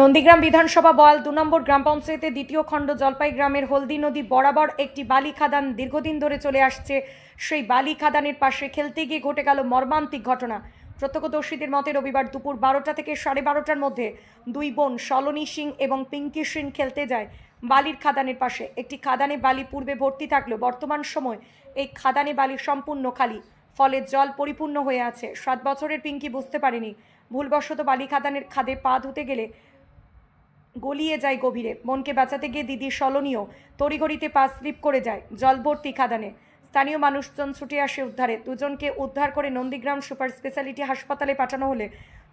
নন্দীগ্রাম বিধানসভা বয়াল দু নম্বর গ্রাম পঞ্চায়েতের দ্বিতীয় খণ্ড জলপাই গ্রামের হলদি নদী বরাবর একটি বালি খাদান দীর্ঘদিন ধরে চলে আসছে। সেই বালি খাদানের পাশে খেলতে গিয়ে ঘটে গেল মর্মান্তিক ঘটনা। প্রত্যক্ষদর্শীদের মতে রবিবার দুপুর বারোটা থেকে সাড়ে বারোটার মধ্যে দুই বোন সলনী সিং এবং পিঙ্কি সিং খেলতে যায় বালির খাদানের পাশে। একটি খাদানে বালি পূর্বে ভর্তি থাকলেও বর্তমান সময় এই খাদানে বালি সম্পূর্ণ খালি। ফলে জল পরিপূর্ণ হয়ে আছে। সাত বছরের পিঙ্কি বুঝতে পারেনি। ভুলবশত বালি খাদানের খাদে পা ধুতে গেলে গলিয়ে যায় গভীরে। মনকে বাঁচাতে গিয়ে দিদি সলনীয় তড়িঘড়িতে পা স্লিপ করে যায় জলভর্তি খাদানে। স্থানীয় মানুষজন ছুটে আসে উদ্ধারে। দুজনকে উদ্ধার করে নন্দীগ্রাম সুপার স্পেশালিটি হাসপাতালে পাঠানো হলে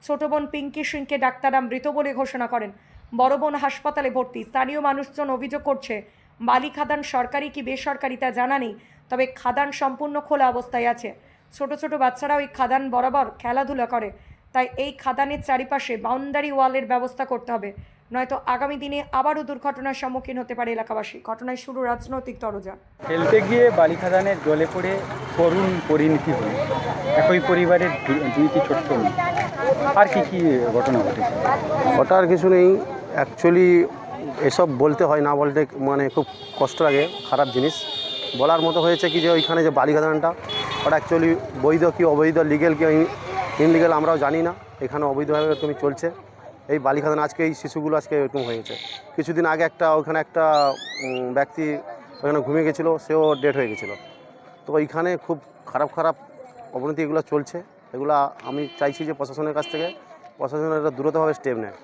ছোট বোন পিঙ্কি সিংকে ডাক্তাররা মৃত বলে ঘোষণা করেন। বড় বোন হাসপাতালে ভর্তি। স্থানীয় মানুষজন অভিযোগ করছে, বালি খাদান সরকারি কি বেসরকারি তা জানা নেই, তবে খাদান সম্পূর্ণ খোলা অবস্থায় আছে। ছোট ছোট বাচ্চারাও এই খাদান বরাবর খেলাধুলা করে। তাই এই খাদানের চারিপাশে বাউন্ডারি ওয়ালের ব্যবস্থা করতে হবে। নয়তো আগামী দিনে আবারও দুর্ঘটনার সম্মুখীন হতে পারে এলাকাবাসী। ঘটনায় শুরু রাজনৈতিক তরজা। খেলতে গিয়ে বালিখাদানের জলে পড়ে করুণ পরিণতি হল। একই পরিবারের দুইটি ছোট্ট আর কি কি ঘটনা ঘটেছে? ঘটার কিছু নেই। অ্যাকচুয়ালি এসব বলতে হয় না বলতে মানে খুব কষ্ট লাগে খারাপ জিনিস। বলার মতো হয়েছে কি যে ওইখানে যে বালিখাদানটা ওটা অ্যাকচুয়ালি বৈধ কি অবৈধ লিগেল কি ইনলিগেল আমরাও জানি না। এখানে অবৈধভাবে এরকমই চলছে। এই বালিখাদান আজকে এই শিশুগুলো আজকে এরকম হয়েছে। কিছুদিন আগে একটা, ওখানে একটা ব্যক্তি ওখানে ঘুমিয়ে গেছিল, সেও ডেট হয়ে গেছিল। তো এইখানে খুব খারাপ খারাপ অবনতি এগুলো চলছে। এগুলো আমি চাইছি যে প্রশাসনের কাছ থেকে, প্রশাসনের একটা দ্রুতভাবে স্টেপ নেয়।